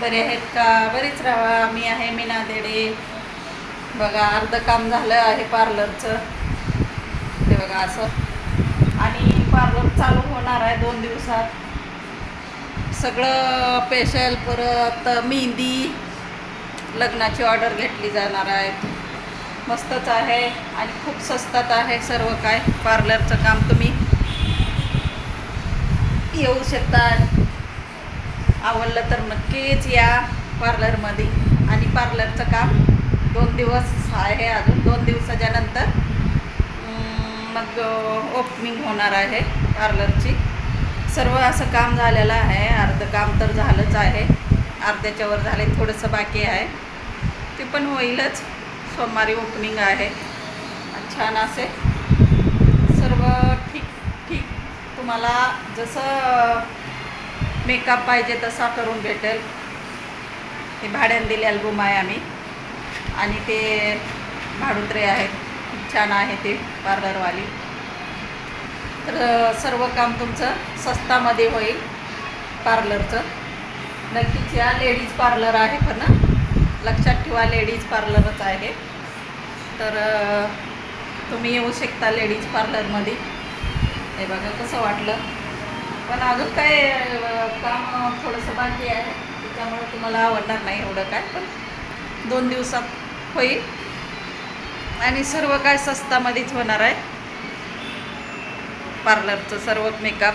बरे आहेत का? बरीच राहा मी आहे मीना देडे. बघा अर्ध काम झालं आहे पार्लरचं. ते बघा असं. आणि पार्लर चालू होणार आहे दोन दिवसात. सगळं पेशल परत मेहंदी लग्नाची ऑर्डर घेतली जाणार आहे मस्तच आहे आणि खूप स्वस्तात आहे सर्व काय पार्लरचं काम तुम्ही येऊ शकता. आवडलं तर नक्कीच या पार्लरमध्ये. आणि पार्लरचं काम दोन दिवस आहे अजून दोन दिवसाच्या नंतर मग ओपनिंग होणार आहे पार्लरची. सर्व असं काम झालेलं आहे अर्धं काम तर झालंच आहे. अर्ध्याच्यावर झाले थोडंसं बाकी आहे. ते पण होईलच. सोमवारी ओपनिंग आहे. छान असे. सर्व ठीक ठीक. तुम्हाला जसं मेकअप पाहिजे तसा करून भेटेल. हे भाड्याने दिले अल्बम आहे आम्ही. आणि ते भाडुत्रे आहेत. खूप छान आहे ते पार्लरवाली. तर सर्व काम तुमचं स्वस्तामध्ये होईल पार्लरचं. नक्कीच या लेडीज पार्लर आहे पण लक्षात ठेवा लेडीज पार्लरच आहे. तर तुम्ही येऊ शकता लेडीज पार्लरमध्ये हे बघा कसं वाटलं. पण अजून काय काम थोडंसं बाकी आहे. त्याच्यामुळे तुम्हाला आवडणार नाही एवढं काय पण दोन दिवसात होईल. आणि सर्व काय स्वस्तामध्येच होणार आहे. पार्लरचं सर्व मेकअप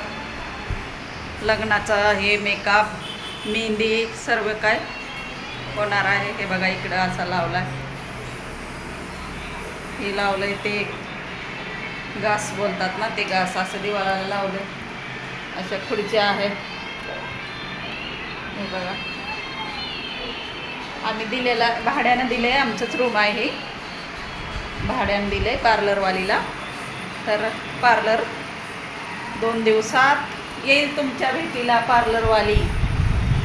लग्नाचा हे मेकअप मेहंदी सर्व काय होणार आहे. हे बघा इकडं असा लावला हे लावलंय ते. घास बोलतात ना ते घास असं दिवाळाला लावलं अशा खुर्च्या आहेत. हे बघा. आम्ही दिलेला भाड्यानं दिले आमचंच रूम आहे हे. भाड्यानं दिले पार्लरवालीला तर पार्लर दोन दिवसात येईल तुमच्या भेटीला पार्लरवाली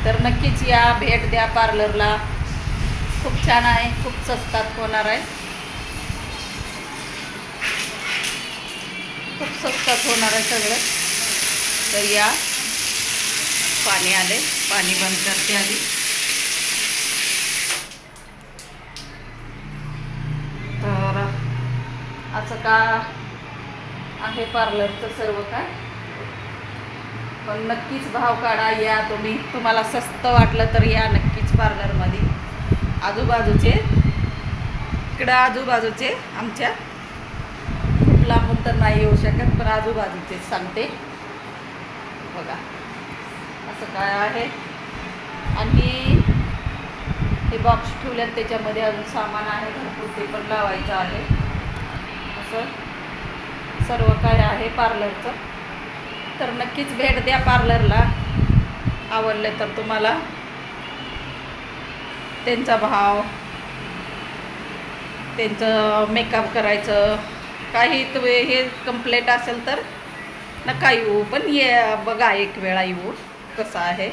तर नक्कीच या भेट द्या पार्लरला खूप छान आहे खूप स्वस्तात होणार आहे. खूप स्वस्तात होणार आहे सगळं. तर या. पाणी आले. पाणी बंद करते आधी. तर असं का आहे पार्लरचं सर्व काय? पण नक्कीच भाव काढा या तुम्ही. तुम्हाला स्वस्त वाटलं तर या नक्कीच पार्लरमध्ये. आजूबाजूचे इकडं आजूबाजूचे आमच्या. लांबून तर नाही येऊ शकत पण आजूबाजूचेच सांगते. बघा. असं काय आहे? आणि हे बॉक्स ठेवल्यात त्याच्यामध्ये अजून सामान आहे भरपूर ते पण लावायचं आहे. असं. सर्व काय आहे पार्लरचं तर नक्कीच भेट द्या पार्लरला आवडले तर तुम्हाला. त्यांचा भाव. त्यांचं मेकअप करायचं. काही तुम्ही हे कंप्लेंट असेल तर नका येऊ पण ये बघा एक वेळा येऊ कसं आहे.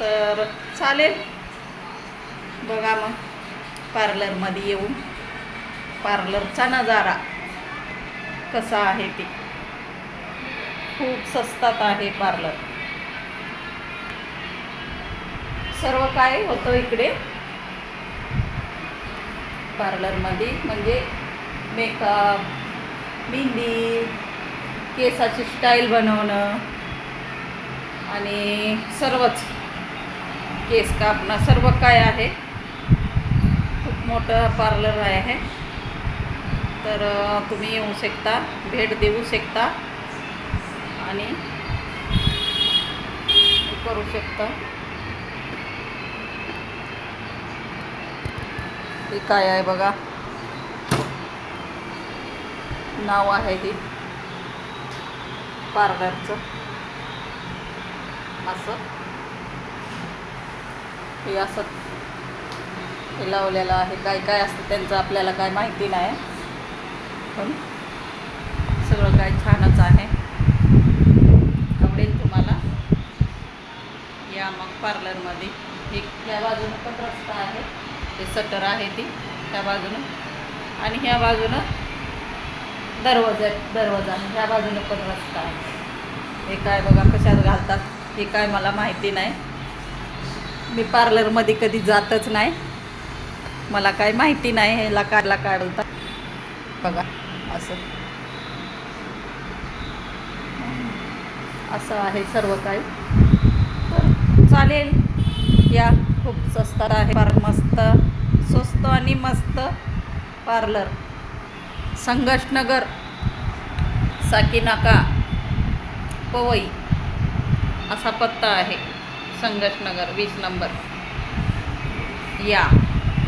तर चालेल. बघा मग पार्लरमध्ये येऊन पार्लरचा नजारा कसा आहे ते. खूप स्वस्तात आहे पार्लर. सर्व काय होतं इकडे? पार्लरमध्ये म्हणजे मेकअप मेहंदी केसाची स्टाईल बनवणं आणि सर्वच केस कापणं सर्व काय आहे. खूप मोठं पार्लर आहे. तर तुम्ही येऊ शकता भेट देऊ शकता आणि करू शकता. हे काय आहे बघा. नाव आहे हे. पार्लरचं असं. हे असं. हे लावलेलं आहे. काय काय असतं त्यांचं आपल्याला काय माहिती नाही. पण सगळं काय छानच आहे. आवडेल तुम्हाला. या मग पार्लरमध्ये. एक या बाजूनं पण रस्ता आहे. ते सटर आहे ती. त्या बाजूनं. आणि ह्या बाजूनं दरवाजा दरवाजा ह्या बाजूनं पण रस्ता आहे. हे काय बघा कशात घालतात हे काय मला माहिती नाही. मी पार्लरमध्ये कधी जातच नाही. मला काय माहिती नाही ह्याला काढला काढता बघा असं. असं आहे सर्व काही. तर चालेल. या खूप स्वस्त आहे. फार मस्त स्वस्त आणि मस्त पार्लर. संघर्षनगर साकीनाका पवई असा पत्ता आहे संघर्षनगर वीस नंबर. या.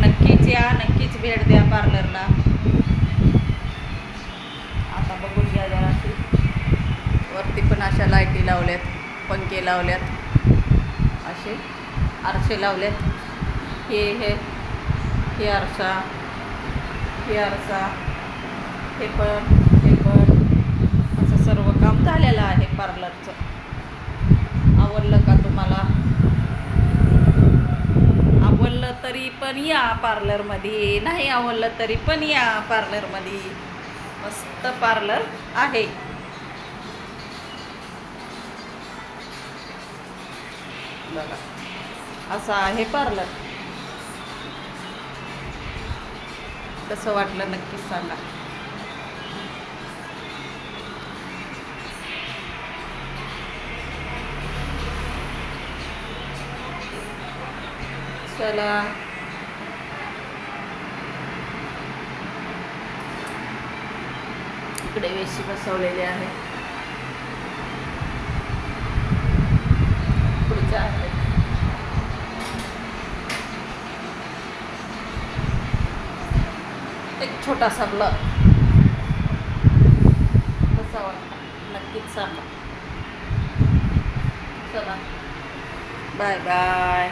नक्कीच या नक्कीच भेट द्या पार्लरला. आता बघून घ्या जराशी. वरती पण अशा लाईटी लावल्यात पंखे लावल्यात. असे आरसे लावल्यात. हे हे हे आरसा हे आरसा. हे पण हे पण. असं सर्व काम झालेलं आहे पार्लरचं. आवडलं का तुम्हाला? आवडलं तरी पण या पार्लरमध्ये. नाही आवडलं तरी पण या पार्लरमध्ये. मस्त पार्लर आहे. बघा. असं आहे पार्लर. कसं वाटलं नक्कीच सांगा. चला. इकडे वेशी बसवलेली आहे. पुढच्या आहेत. एक छोटासा ब्लॉग. कसा वाटला नक्कीच सांगा चला. Bye bye.